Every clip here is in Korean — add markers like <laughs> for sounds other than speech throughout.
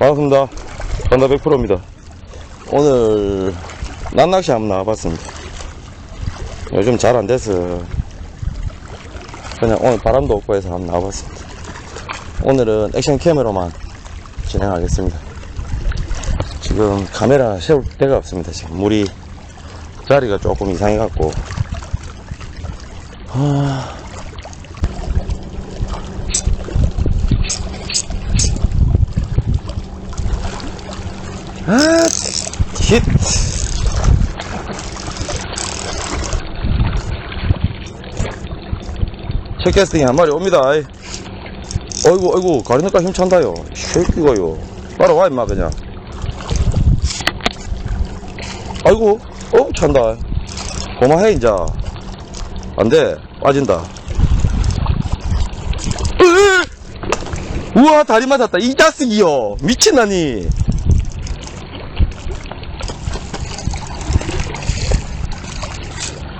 반갑습니다. 반다 100%입니다. 오늘 난낚시 한번 나와봤습니다. 요즘 잘 안 돼서 그냥 오늘 바람도 없고 해서 한번 나와봤습니다. 오늘은 액션 캠으로만 진행하겠습니다. 지금 카메라 세울 데가 없습니다. 지금 물이 자리가 조금 이상해갖고 아, 힛. 첫 캐스팅 한 마리 옵니다. 어이구, 어이구, 가리니까 힘찬다요. 이 새끼가요. 따라와, 임마, 그냥. 아이고, 어, 찬다. 고마해, 인자. 안 돼. 빠진다. 으으! 우와, 다리 맞았다. 이 자식이요. 미친나니.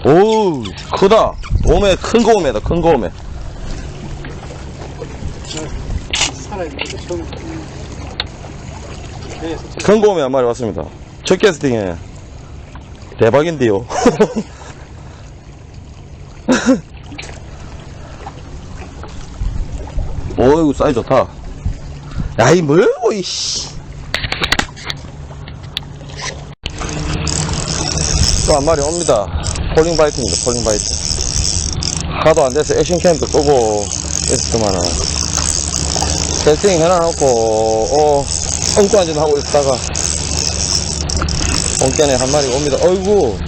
오우 크다. 오메 큰거 오메다 큰거 오메. 살아있는데 처음 배에서 큰거 오메 한 마리 왔습니다. 첫 캐스팅에. 대박인데요. <laughs> 오이구 사이즈 좋다. 야이 뭐고 이씨. 또 한 마리 옵니다 폴링 바이트입니다 폴링 바이트. 하도 안 돼서 액션 캠프 끄고 있었더만은. 세팅 해놔놓고 어 엉뚱한 짓 하고 있다가 엉깨네 한 마리 옵니다. 어이구!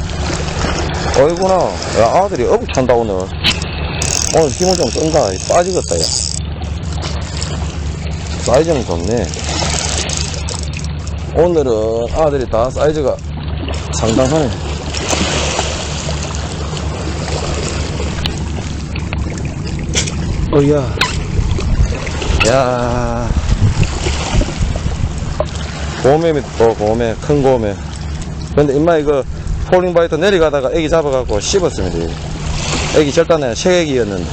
어이구나. 야 아들이 어부 찬다 오늘? 오늘 힘을 좀 끈다. 빠지겠다 야. 사이즈는 좋네. 오늘은 아들이 다 사이즈가 상당하네 어이야. 야. 고매미 또 고매, 큰 고매. 근데 임마 이거 폴링 바이터 내려가다가 애기 잡아갖고 씹었습니다. 애기 절단에 새애기였는데.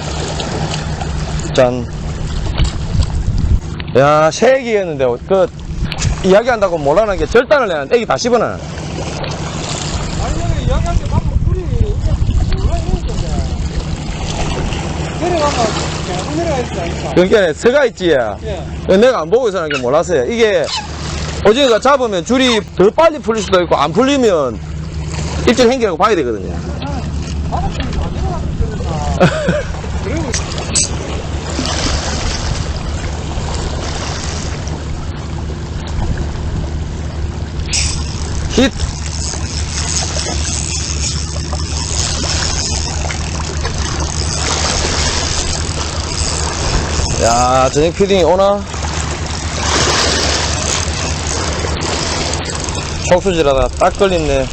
짠. 야, 새애기였는데, 그, 이야기한다고 몰라는 게 절단을 내는 애기 다 씹어놔. 아니 여기 이야기할 때 방금 불이 이게 올라있는 건데 내려가면 않을까 그러니까 서가 있지. 예 내가 안 보고 있었는 게 몰랐어요. 이게 오징어가 잡으면 줄이 더 빨리 풀릴 수도 있고 안 풀리면 일정 행기라고 봐야 되거든요. <laughs> 바닥에서 다 내려가면 되니까 그리고 힛! 야, 저녁 피딩이 오나? 촉수질하다 딱 걸렸네.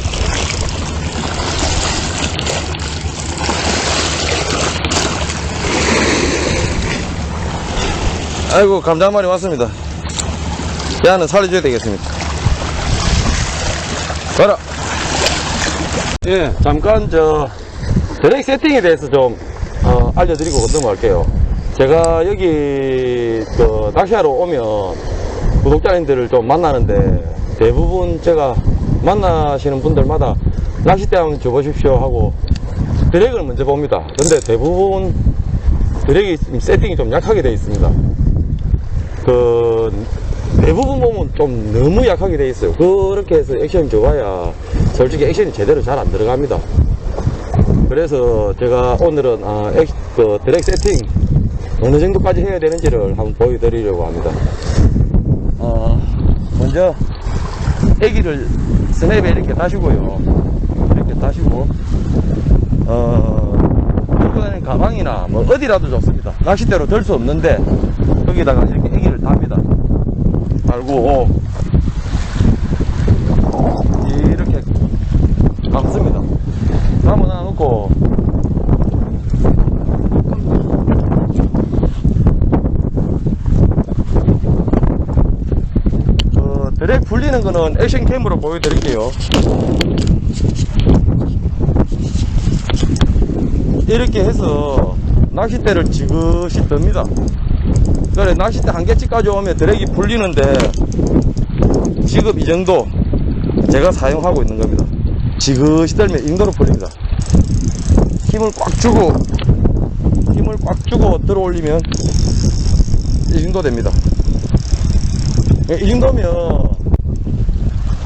아이고, 감자 한 마리 왔습니다. 야는 살려줘야 되겠습니다. 가라. 예, 잠깐 저 드랙 세팅에 대해서 좀 어, 알려드리고 넘어갈게요. 제가 여기 그 낚시하러 오면 구독자님들을 좀 만나는데 대부분 제가 만나시는 분들마다 낚싯대 한번 줘보십시오 하고 드랙을 먼저 봅니다. 근데 대부분 드랙이 세팅이 좀 약하게 되어 있습니다. 그 대부분 보면 좀 너무 약하게 돼 있어요. 그렇게 해서 액션이 좋아야 솔직히 액션이 제대로 잘 안 들어갑니다. 그래서 제가 오늘은 아, 액, 그 드랙 세팅 어느 정도까지 해야 되는지를 한번 보여드리려고 합니다. 어, 먼저 애기를 스냅에 이렇게 다시고요. 이렇게 다시고 어, 다니는 가방이나 뭐 어디라도 좋습니다. 낚싯대로 들 수 없는데 여기다가 이렇게 애기를 답니다. 달고 이렇게 감습니다. 나무 하나 놓고 그 드랙 풀리는 거는 액션 캠으로 보여드릴게요. 이렇게 해서 낚싯대를 지그시 듭니다. 그래, 낚싯대 한 개치까지 오면 드랙이 풀리는데, 지금 이 정도 제가 사용하고 있는 겁니다. 지그시 들면 이 정도로 풀립니다. 힘을 꽉 주고, 힘을 꽉 주고 들어 올리면 이 정도 됩니다. 예, 이 정도면,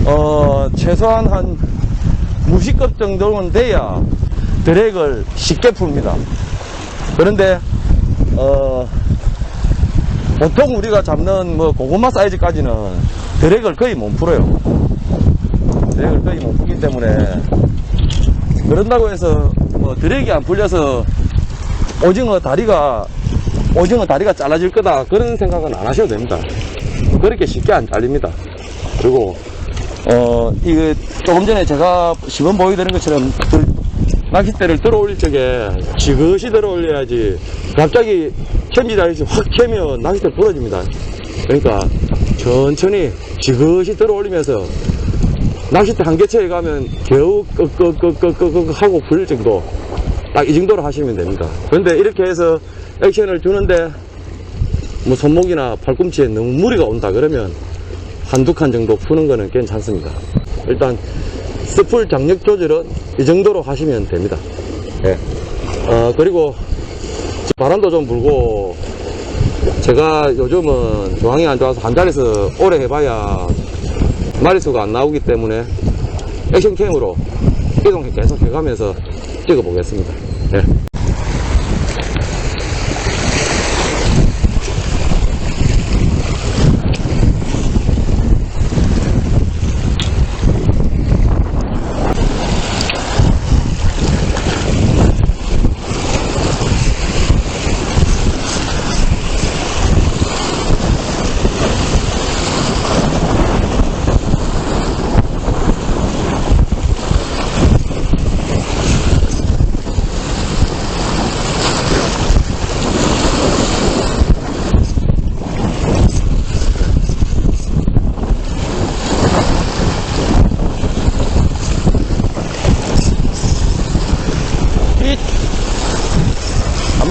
어, 최소한 한 무시급 정도는 돼야 드랙을 쉽게 풉니다. 그런데, 어, 보통 우리가 잡는 뭐 고구마 사이즈까지는 드랙을 거의 못 풀어요. 드랙을 거의 못 풀기 때문에 그런다고 해서 뭐 드랙이 안 풀려서 오징어 다리가 오징어 다리가 잘라질 거다 그런 생각은 안 하셔도 됩니다. 그렇게 쉽게 안 잘립니다. 그리고 어 이거 조금 전에 제가 시범 보여드린 것처럼 들- 낚싯대를 들어 올릴 적에 지그시 들어 올려야지 갑자기 현지다리에서 확 캐면 낚싯대 부러집니다. 그러니까 천천히 지그시 들어 올리면서 낚싯대 한 개체에 가면 겨우 끄끄끄끄끄 하고 풀릴 정도 딱 이 정도로 하시면 됩니다. 그런데 이렇게 해서 액션을 주는데 뭐 손목이나 팔꿈치에 너무 무리가 온다 그러면 한두 칸 정도 푸는 거는 괜찮습니다. 일단 스풀 장력 조절은 이 정도로 하시면 됩니다. 예. 어, 그리고 바람도 좀 불고 제가 요즘은 조항이 안 좋아서 한 자리에서 오래 해봐야 마리수가 안 나오기 때문에 액션캠으로 이동 계속 해가면서 찍어보겠습니다. 예.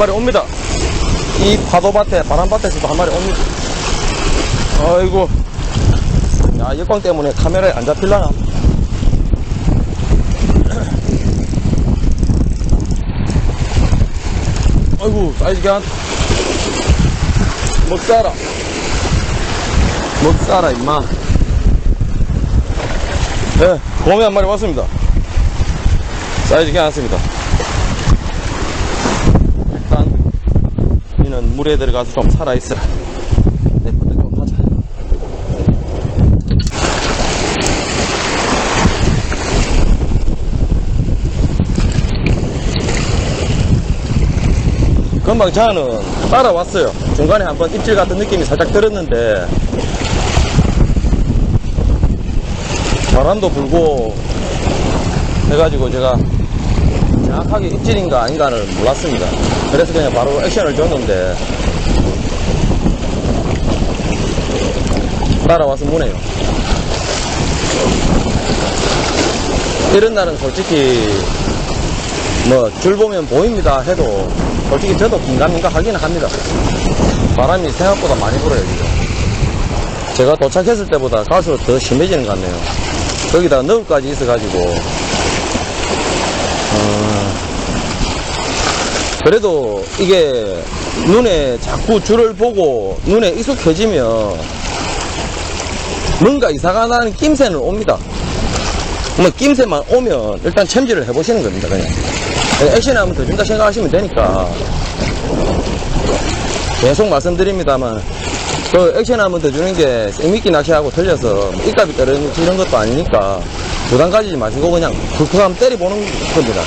마리 옵니다. 이 파도밭에, 바람밭에서도 한 마리 옵니다. 아이고. 야, 역광 때문에 카메라에 안 잡힐라나? <clears throat> 아이고, 사이즈 괜찮 먹사라. 먹사라, 임마. 네, 곰이 한 마리 왔습니다. 사이즈 괜찮습니다. 일단 이는 물에 들어가서 좀 살아있어라. 내 것도 좀 하자. 금방 저는 따라왔어요. 중간에 한번 입질 같은 느낌이 살짝 들었는데. 바람도 불고 해가지고 제가 정확하게 입질인가 아닌가를 몰랐습니다. 그래서 그냥 바로 액션을 줬는데 따라와서 무네요. 이런 날은 솔직히 뭐 줄 보면 보입니다 해도 솔직히 저도 긴가민가 하기는 합니다. 바람이 생각보다 많이 불어요 지금. 제가 도착했을 때보다 갈수록 더 심해지는 것 같네요. 거기다 너울까지 있어가지고 그래도 이게 눈에 자꾸 줄을 보고 눈에 익숙해지면 뭔가 이사가 나는 낌새는 옵니다. 뭐 낌새만 오면 일단 챔질을 해보시는 겁니다. 그냥 한번 더 준다 생각하시면 되니까 계속 말씀드립니다만 그 액션 한번 더 주는 게 생미끼 낚시하고 틀려서 입값이 떨어지는 것도 아니니까 부담 가지지 마시고 그냥 한번 때려보는 겁니다.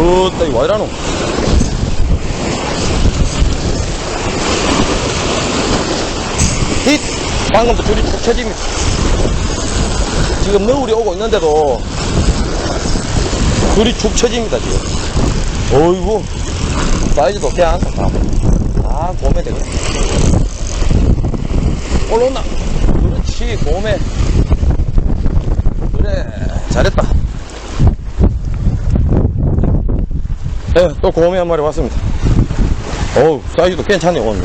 으따, 이거 와이라노? 힛! 방금도 줄이 툭 쳐집니다. 지금 너울이 오고 있는데도 줄이 축 쳐집니다, 지금. 어이구. 사이즈도 괜찮다. 아, 곰에 되겠다. 올라온다. 그렇지, 곰에. 그래, 잘했다. 예, 또 고음이 한 마리 왔습니다. 어우, 사이즈도 괜찮네요, 오늘.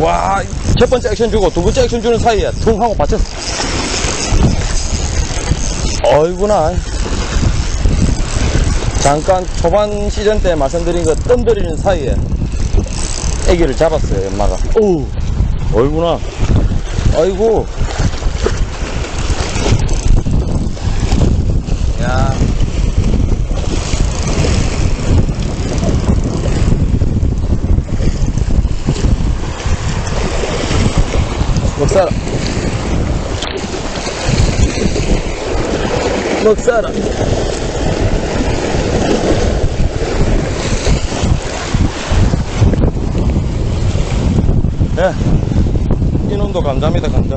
와, 첫 번째 액션 주고 두 번째 액션 주는 사이에 퉁 하고 받쳤어. 어이구나. 잠깐 초반 시즌 때 말씀드린 거 뜸들이는 사이에 애기를 잡았어요, 엄마가. 오, 어이구나. 아이고. 야. 먹사라. 먹사라. 예. 이놈도 감자입니다, 감자.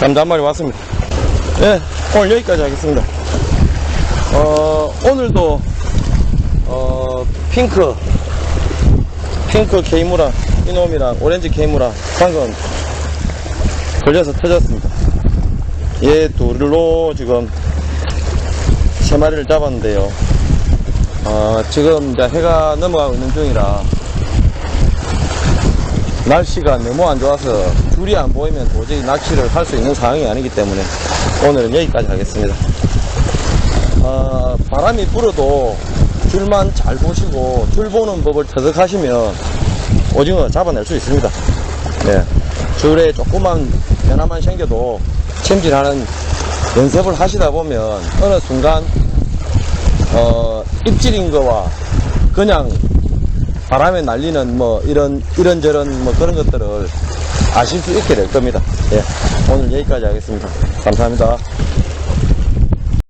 감자 한 마리 왔습니다. 예, 오늘 여기까지 하겠습니다. 어, 오늘도, 어, 핑크, 핑크 케이무라 이놈이랑 오렌지 케이무라 방금 걸려서 터졌습니다. 얘 둘로 지금 세 마리를 잡았는데요. 어, 지금 이제 해가 넘어가고 있는 중이라 날씨가 너무 안 좋아서 줄이 안 보이면 도저히 낚시를 할 수 있는 상황이 아니기 때문에 오늘은 여기까지 하겠습니다. 어, 바람이 불어도 줄만 잘 보시고 줄 보는 법을 터득하시면 오징어 잡아낼 수 있습니다. 네. 줄에 조그만 변화만 생겨도 챔질하는 연습을 하시다 보면 어느 순간 어, 입질인 거와 그냥 바람에 날리는 뭐 이런 이런저런 뭐 그런 것들을 아실 수 있게 될 겁니다. 예. 오늘 여기까지 하겠습니다. 감사합니다.